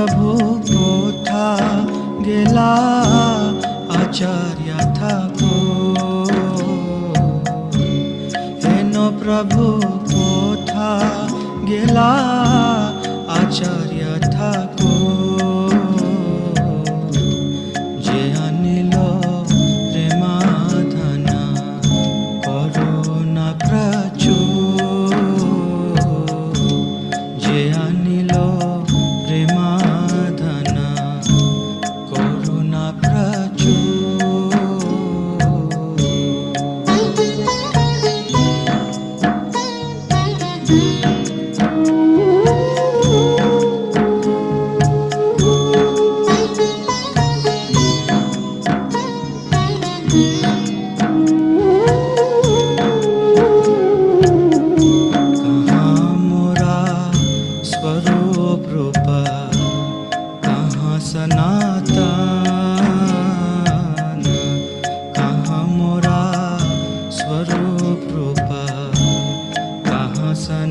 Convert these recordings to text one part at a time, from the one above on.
प्रभु मोठा गेला आचार्य थाको हेनो प्रभु मोठा गेला आचार्य थाको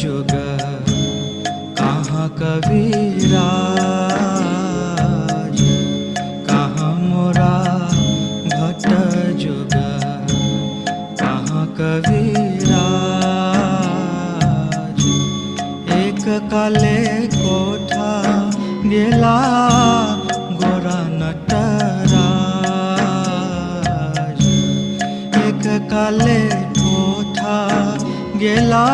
जुग कहाँ कविराज कहाँ मोरा भट्ट जुग कहाँ कविराज एक काले कोठा गेला, गोरा नटराज। एक काले कोठा गेला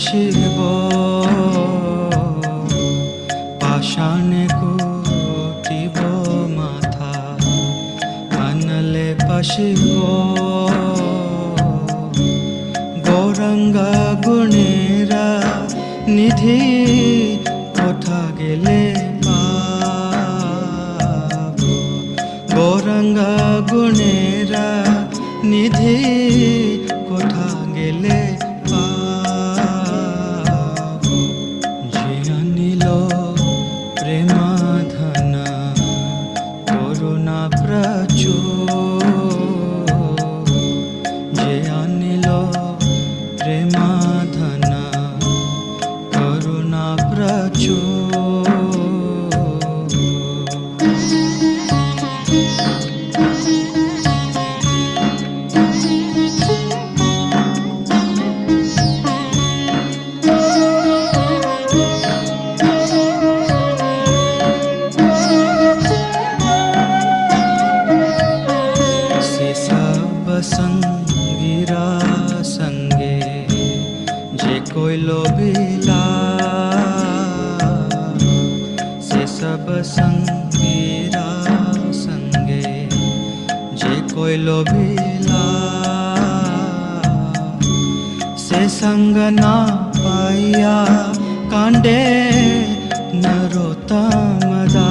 পশিব পাষাণে কোটিব মাথা আনলে পশিব। গৌরঙ্গ গুণেরা নিধি কোথা গেলে গৌরঙ্গ গুণেরা নিধি धन करुणा प्रचो। वसन् जे कोई से सब संगीरा संगे जे कोई लोभिला से संग ना पाइया, कांडे नरोत्तमदा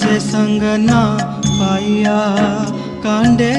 से संग ना पाया कांडे